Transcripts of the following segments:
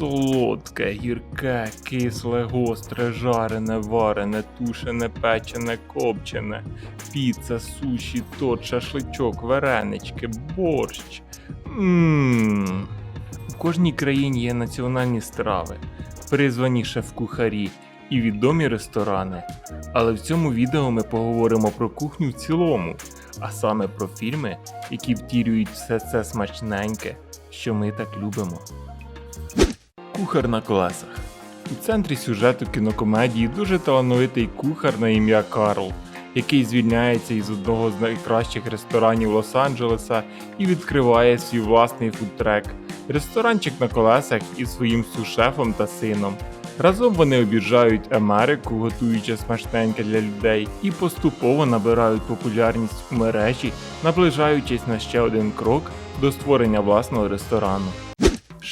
Солодке, гірке, кисле, гостре, жарене, варене, тушене, печене, копчене, піца, суші, торт, шашличок, варенички, борщ. Ммм. У кожній країні є національні страви, призвані шеф-кухарі і відомі ресторани. Але в цьому відео ми поговоримо про кухню в цілому, а саме про фільми, які втірюють все це смачненьке, що ми так любимо. Кухар на колесах. У центрі сюжету кінокомедії дуже талановитий кухар на ім'я Карл, який звільняється із одного з найкращих ресторанів Лос-Анджелеса і відкриває свій власний фудтрек ресторанчик на колесах із своїм сушефом та сином. Разом вони об'їжджають Америку, готуючи смачненьке для людей, і поступово набирають популярність у мережі, наближаючись на ще один крок до створення власного ресторану.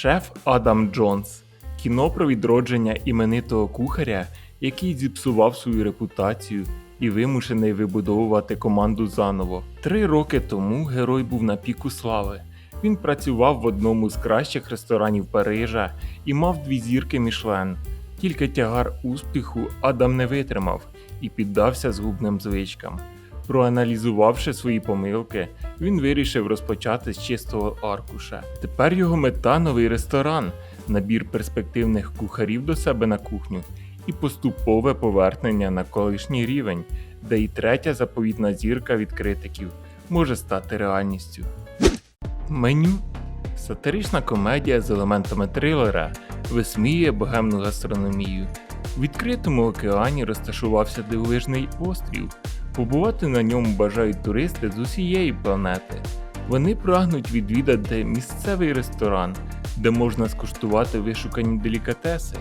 Шеф Адам Джонс кіно про відродження іменитого кухаря, який зіпсував свою репутацію і вимушений вибудовувати команду заново. Три роки тому герой був на піку слави. Він працював в одному з кращих ресторанів Парижа і мав дві зірки Мішлен. Тільки тягар успіху Адам не витримав і піддався згубним звичкам. Проаналізувавши свої помилки, він вирішив розпочати з чистого аркуша. Тепер його мета новий ресторан, набір перспективних кухарів до себе на кухню і поступове повернення на колишній рівень, де і третя заповітна зірка від критиків може стати реальністю. Меню сатирична комедія з елементами трилера висміює богемну гастрономію. У відкритому океані розташувався дивовижний острів. Побувати на ньому бажають туристи з усієї планети. Вони прагнуть відвідати місцевий ресторан, де можна скуштувати вишукані делікатеси.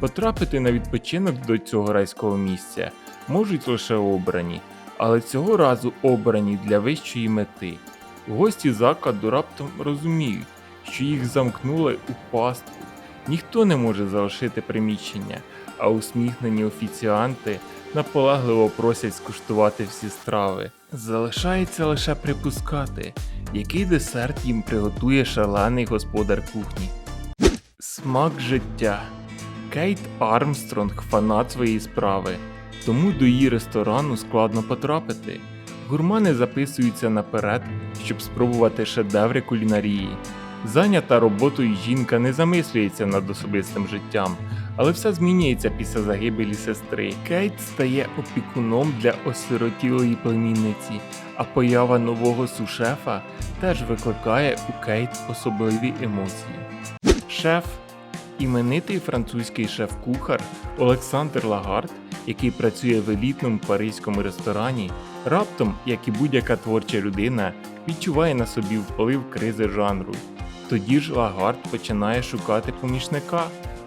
Потрапити на відпочинок до цього райського місця можуть лише обрані, але цього разу обрані для вищої мети. Гості закладу раптом розуміють, що їх замкнули у пастку. Ніхто не може залишити приміщення, а усміхнені офіціанти наполегливо просять скуштувати всі страви. Залишається лише припускати, який десерт їм приготує шалений господар кухні. Смак життя. Кейт Армстронг фанат своєї справи, тому до її ресторану складно потрапити. Гурмани записуються наперед, щоб спробувати шедеври кулінарії. Зайнята роботою жінка не замислюється над особистим життям, але все змінюється після загибелі сестри. Кейт стає опікуном для осиротілої племінниці, а поява нового сушефа теж викликає у Кейт особливі емоції. Шеф іменитий французький шеф-кухар Олександр Лагард, який працює в елітному паризькому ресторані, раптом, як і будь-яка творча людина, відчуває на собі вплив кризи жанру. Тоді ж Лагард починає шукати помічника,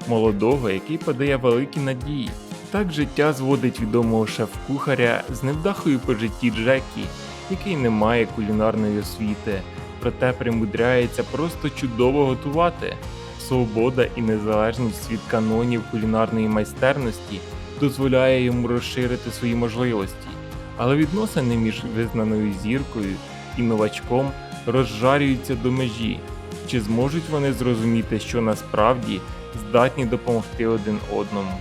молодого, який подає великі надії. Так життя зводить відомого шеф-кухаря з невдахою по житті Джекі, який не має кулінарної освіти, проте примудряється просто чудово готувати. Свобода і незалежність від канонів кулінарної майстерності дозволяє йому розширити свої можливості, але відносини між визнаною зіркою і новачком розжарюються до межі. Чи зможуть вони зрозуміти, що насправді здатні допомогти один одному?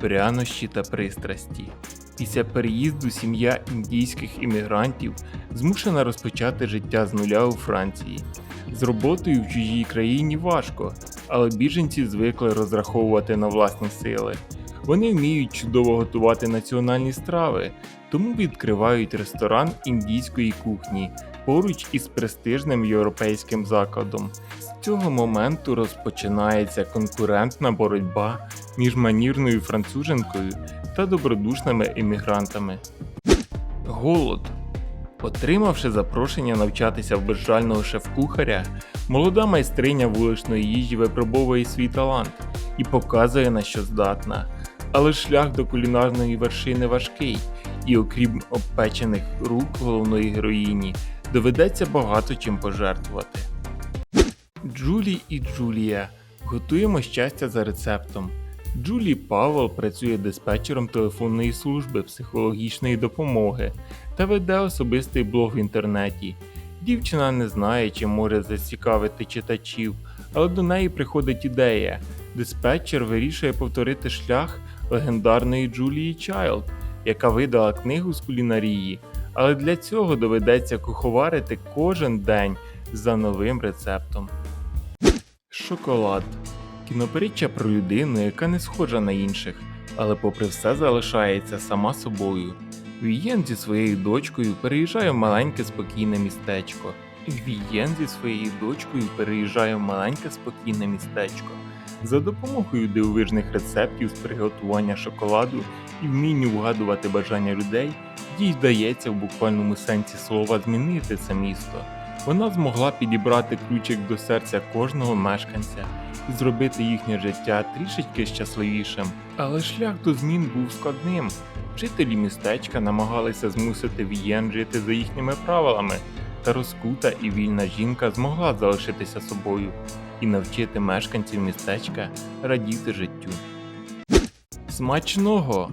Прянощі та пристрасті. Після переїзду сім'я індійських іммігрантів змушена розпочати життя з нуля у Франції. З роботою в чужій країні важко, але біженці звикли розраховувати на власні сили. Вони вміють чудово готувати національні страви, тому відкривають ресторан індійської кухні поруч із престижним європейським закладом. Цього моменту розпочинається конкурентна боротьба між манірною француженкою та добродушними емігрантами. Голод. Отримавши запрошення навчатися в безжального шеф-кухаря, молода майстриня вуличної їжі випробовує свій талант і показує на що здатна. Але шлях до кулінарної вершини важкий, і окрім обпечених рук головної героїні, доведеться багато чим пожертвувати. Джулі і Джулія готуємо щастя за рецептом. Джулі Павел працює диспетчером телефонної служби психологічної допомоги та веде особистий блог в інтернеті. Дівчина не знає, чи може зацікавити читачів, але до неї приходить ідея. Диспетчер вирішує повторити шлях легендарної Джулії Чайлд, яка видала книгу з кулінарії, але для цього доведеться куховарити кожен день за новим рецептом. Шоколад кінопритча про людину, яка не схожа на інших, але попри все залишається сама собою. Вієн зі своєю дочкою переїжджає в маленьке спокійне містечко. Вієн зі своєю дочкою переїжджає в маленьке спокійне містечко. За допомогою дивовижних рецептів з приготування шоколаду і вмінню вгадувати бажання людей, їй вдається в буквальному сенсі слова змінити це місто. Вона змогла підібрати ключик до серця кожного мешканця і зробити їхнє життя трішечки щасливішим. Але шлях до змін був складним. Жителі містечка намагалися змусити Вієн жити за їхніми правилами, та розкута і вільна жінка змогла залишитися собою і навчити мешканців містечка радіти життю. Смачного!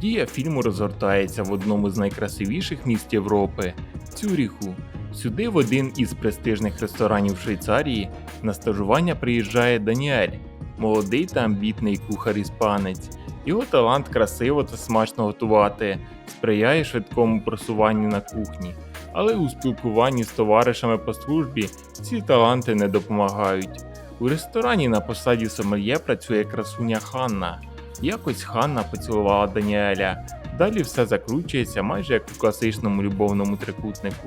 Дія фільму розгортається в одному з найкрасивіших міст Європи Цюріху. Сюди в один із престижних ресторанів Швейцарії на стажування приїжджає Даніель, молодий та амбітний кухар-іспанець. Його талант красиво та смачно готувати, сприяє швидкому просуванню на кухні. Але у спілкуванні з товаришами по службі ці таланти не допомагають. У ресторані на посаді сомельє працює красуня Ханна. Якось Ханна поцілувала Даніеля. Далі все закручується майже як у класичному любовному трикутнику.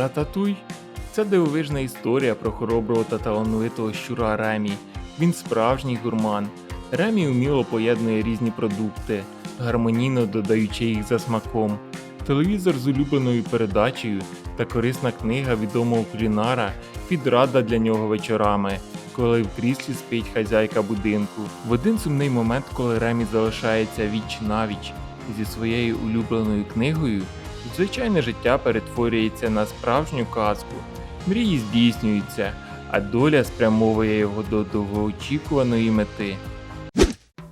Рататуй це дивовижна історія про хороброго та талановитого щура Ремі. Він справжній гурман. Ремі вміло поєднує різні продукти, гармонійно додаючи їх за смаком. Телевізор з улюбленою передачею та корисна книга відомого кулінара підрада для нього вечорами, коли в кріслі спить хазяйка будинку. В один сумний момент, коли Ремі залишається віч навіч зі своєю улюбленою книгою, звичайне життя перетворюється на справжню казку. Мрії здійснюються, а доля спрямовує його до довгоочікуваної мети.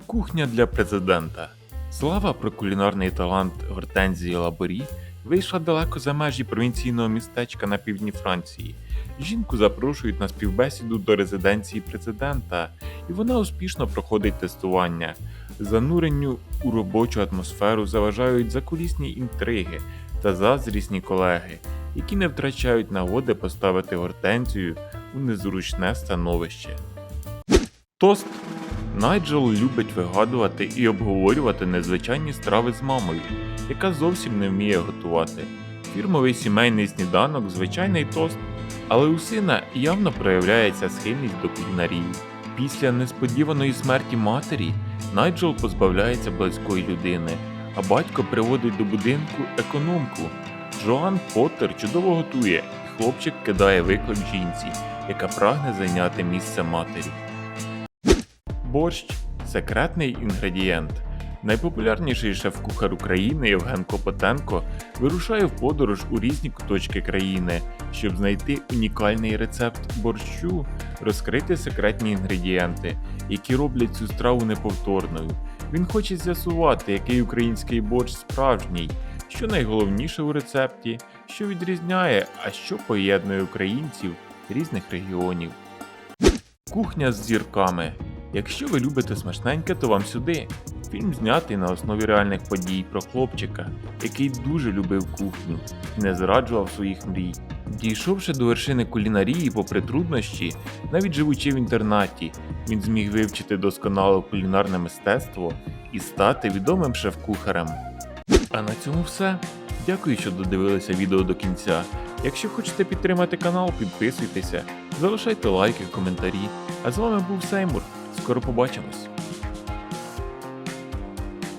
Кухня для президента. Слава про кулінарний талант Гортензії Лаборі вийшла далеко за межі провінційного містечка на півдні Франції. Жінку запрошують на співбесіду до резиденції президента, і вона успішно проходить тестування. Зануренню у робочу атмосферу заважають закулісні інтриги та заздрісні колеги, які не втрачають нагоди поставити гортензію у незручне становище. Тост Найджел любить вигадувати і обговорювати незвичайні страви з мамою, яка зовсім не вміє готувати. Фірмовий сімейний сніданок звичайний тост, але у сина явно проявляється схильність до кулінарії. Після несподіваної смерті матері Найджел позбавляється близької людини, а батько приводить до будинку економку. Джоан Поттер чудово готує, і хлопчик кидає виклик жінці, яка прагне зайняти місце матері. Борщ секретний інгредієнт. Найпопулярніший шеф-кухар України Євген Клопотенко вирушає в подорож у різні куточки країни, щоб знайти унікальний рецепт борщу, розкрити секретні інгредієнти, які роблять цю страву неповторною. Він хоче з'ясувати, який український борщ справжній, що найголовніше у рецепті, що відрізняє, а що поєднує українців різних регіонів. Кухня з зірками. Якщо ви любите смачненьке, то вам сюди. Фільм знятий на основі реальних подій про хлопчика, який дуже любив кухню і не зраджував своїх мрій. Дійшовши до вершини кулінарії попри труднощі, навіть живучи в інтернаті, він зміг вивчити досконало кулінарне мистецтво і стати відомим шеф-кухарем. А на цьому все. Дякую, що додивилися відео до кінця. Якщо хочете підтримати канал, підписуйтеся, залишайте лайки, коментарі. А з вами був Сеймур. Скоро побачимось.